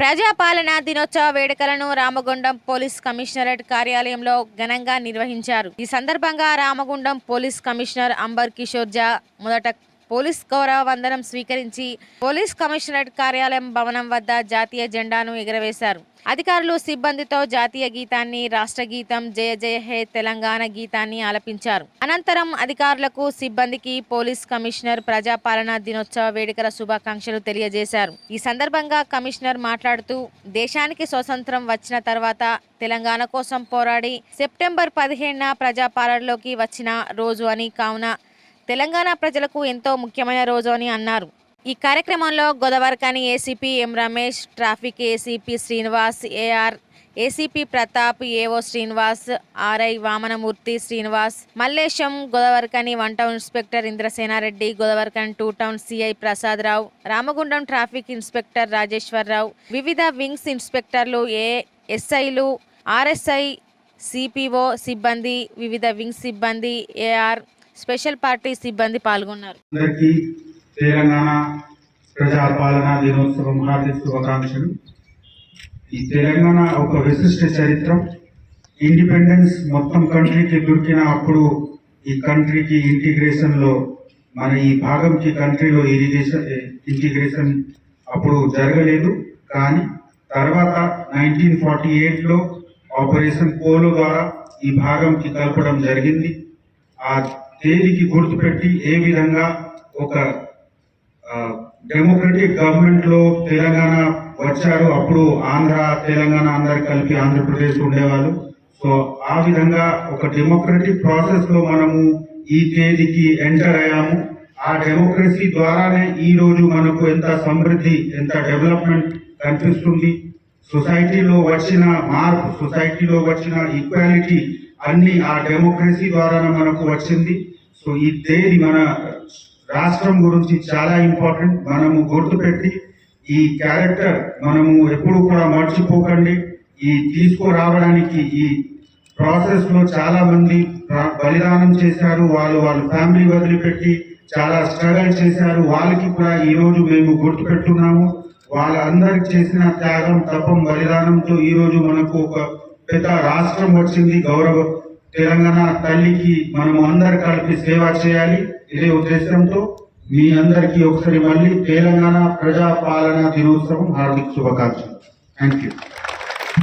ప్రజాపాలన దినోత్సవ వేడుకలను Ramagundam police commissionerate కార్యాలయంలో ఘనంగా నిర్వహించారు. ఈ సందర్భంగా రామగుండం పోలీస్ కమిషనర్ అంబర్ కిషోర్ జా మొదట పోలీస్ గౌరవ వందనం స్వీకరించి పోలీస్ కమిషనరేట్ కార్యాలయం భవనం వద్ద జాతీయ జెండాను ఎగురవేశారు. అధికారులు సిబ్బందితో జాతీయ గీతాన్ని రాష్ట్ర గీతం జయ జయ హే తెలంగాణ గీతాన్ని ఆలపించారు. అనంతరం అధికారులకు సిబ్బందికి పోలీస్ కమిషనర్ ప్రజాపాలన దినోత్సవ వేడుకల శుభాకాంక్షలు తెలియజేశారు. ఈ సందర్భంగా కమిషనర్ మాట్లాడుతూ దేశానికి స్వతంత్రం వచ్చిన తర్వాత తెలంగాణ కోసం పోరాడి సెప్టెంబర్ పదిహేనున ప్రజాపాలనలోకి వచ్చిన రోజు అని కావున తెలంగాణ ప్రజలకు ఎంతో ముఖ్యమైన రోజు అని అన్నారు. ఈ కార్యక్రమంలో Godavarikhani ACP M Ramesh traffic ACP Srinivas AR ACP Pratap AO Srinivas RI Vamanamurthy Srinivas Mallesham Godavarikhani one town inspector Indrasena Reddy Godavarikhani two town CI Prasad Rao Ramagundam traffic inspector Rajeswara Rao వివిధ wings ఇన్స్పెక్టర్లు ఏ ఎస్ఐలు RSI CPO సిబ్బంది వివిధ wings సిబ్బంది AR special party సిబ్బంది పాల్గొన్నారు. అందరికీ తెలంగాణ ప్రజాపాలన దినోత్సవం హార్దిక శుభాకాంక్షలు. ఈ తెలంగాణ ఒక విశిష్ట చరిత్ర. ఇండిపెండెన్స్ మొత్తం కంట్రీకి దొరికిన అప్పుడు ఈ కంట్రీకి ఇంటిగ్రేషన్లో మన ఈ భాగంకి కంట్రీలో ఇరిగేషన్ ఇంటిగ్రేషన్ అప్పుడు జరగలేదు. కానీ తర్వాత నైన్టీన్ ఫార్టీ ఎయిట్లో ఆపరేషన్ పోలో ద్వారా ఈ భాగంకి కలపడం జరిగింది. ఆ తేదీకి గుర్తుపెట్టి ఏ విధంగా ఒక డెమోక్రటిక్ గవర్నమెంట్లో తెలంగాణ వచ్చారు అప్పుడు ఆంధ్ర తెలంగాణ అందరు కలిపి ఆంధ్రప్రదేశ్ ఉండేవాళ్ళు. సో ఆ విధంగా ఒక డెమోక్రటిక్ ప్రాసెస్లో మనము ఈ తేదీకి ఎంటర్ అయ్యాము. ఆ డెమోక్రసీ ద్వారానే ఈ రోజు మనకు ఎంత సమృద్ధి ఎంత డెవలప్మెంట్ కనిపిస్తుంది. సొసైటీలో వచ్చిన మార్పు సొసైటీలో వచ్చిన ఈక్వాలిటీ అన్ని ఆ డెమోక్రసీ ద్వారానే మనకు వచ్చింది. సో ఈ మన రాష్ట్రం గురించి చాలా ఇంపార్టెంట్ మనము గుర్తుపెట్టి ఈ క్యారెక్టర్ మనము ఎప్పుడు కూడా మర్చిపోకండి. ఈ తీసుకురావడానికి ఈ ప్రాసెస్లో చాలా మంది బలిదానం చేశారు. వాళ్ళు వాళ్ళ ఫ్యామిలీ వదిలిపెట్టి చాలా స్ట్రగల్ చేశారు. వాళ్ళకి కూడా ఈ రోజు మేము గుర్తుపెట్టున్నాము. వాళ్ళందరికి చేసిన త్యాగం తపం బలిదానంతో ఈ రోజు మనకు ఒక పెద్ద రాష్ట్రం వచ్చింది గౌరవ తెలంగాణ తల్లికి మనం అందరు కలిపి సేవ చేయాలి. ఇదే ఉద్దేశంతో మీ అందరికీ ఒకసారి మళ్ళీ తెలంగాణ ప్రజాపాలన దినోత్సవం హార్దిక శుభాకాంక్షలు. Thank you